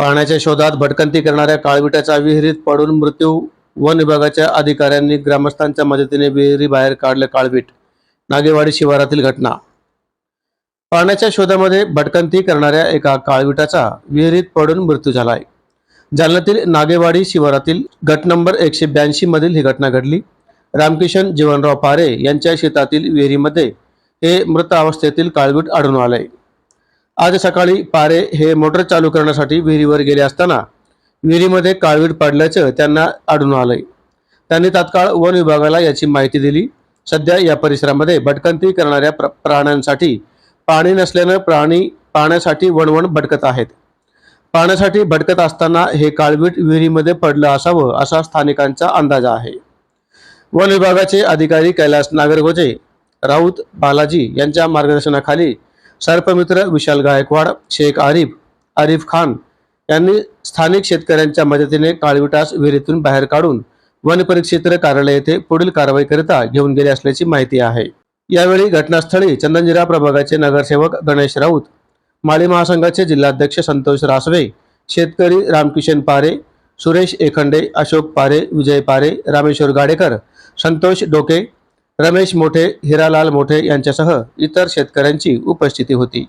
पाण्याच्या शोधात भटकंती करणाऱ्या काळविटाचा विहिरीत पडून मृत्यू वन विभागाच्या अधिकाऱ्यांनी ग्रामस्थांच्या मदतीने विहिरी बाहेर काढले काळवीट. नागेवाडी शिवारातील घटना. पाण्याच्या शोधामध्ये भटकंती करणाऱ्या एका काळविटाचा विहिरीत पडून मृत्यू झालाय. जालन्यातील नागेवाडी शिवारातील गट नंबर एकशे ब्याऐंशी मधील ही घटना घडली. रामकिशन जीवनराव पारे यांच्या शेतातील विहिरीमध्ये हे मृत अवस्थेतील काळवीट आढळून आले आज सकाळी पारे हे मोटर चालू करण्यासाठी विहिरीवर गेले असताना विहिरीमध्ये काळवीट पडल्याचं त्यांना आढळून आलंय. त्यांनी तात्काळ वन विभागाला याची माहिती दिली. सध्या या परिसरामध्ये भटकंती करणाऱ्या प्र- प्राण्यांसाठी पाणी नसल्यानं प्राणी पाण्यासाठी वणवण भटकत आहेत. पाण्यासाठी भटकत असताना हे काळवीट विहिरीमध्ये पडलं असावं असा स्थानिकांचा अंदाज आहे. वन विभागाचे अधिकारी कैलास नागरगोजे राऊत बालाजी यांच्या मार्गदर्शनाखाली सर्पमित्र विशाल गायकवाड शेख आरिफ आरिफ खान यांनी स्थानिक शेतकऱ्यांच्या मदतीने काळविटास विहिरीतून बाहेर काढून वनपरिक्षेत्र कार्यालय येथे पुढील कारवाईकरिता घेऊन गेले असल्याची माहिती आहे. यावेळी घटनास्थळी चंदनजिरा प्रभागाचे नगरसेवक गणेश राऊत माळी महासंघाचे जिल्हाध्यक्ष संतोष रासवे शेतकरी रामकिशन पारे सुरेश एखंडे अशोक पारे विजय पारे रामेश्वर गाडेकर संतोष डोके रमेश मोठे हिरालाल मोठे यांच्यासह इतर शेतकऱ्यांची उपस्थिती होती.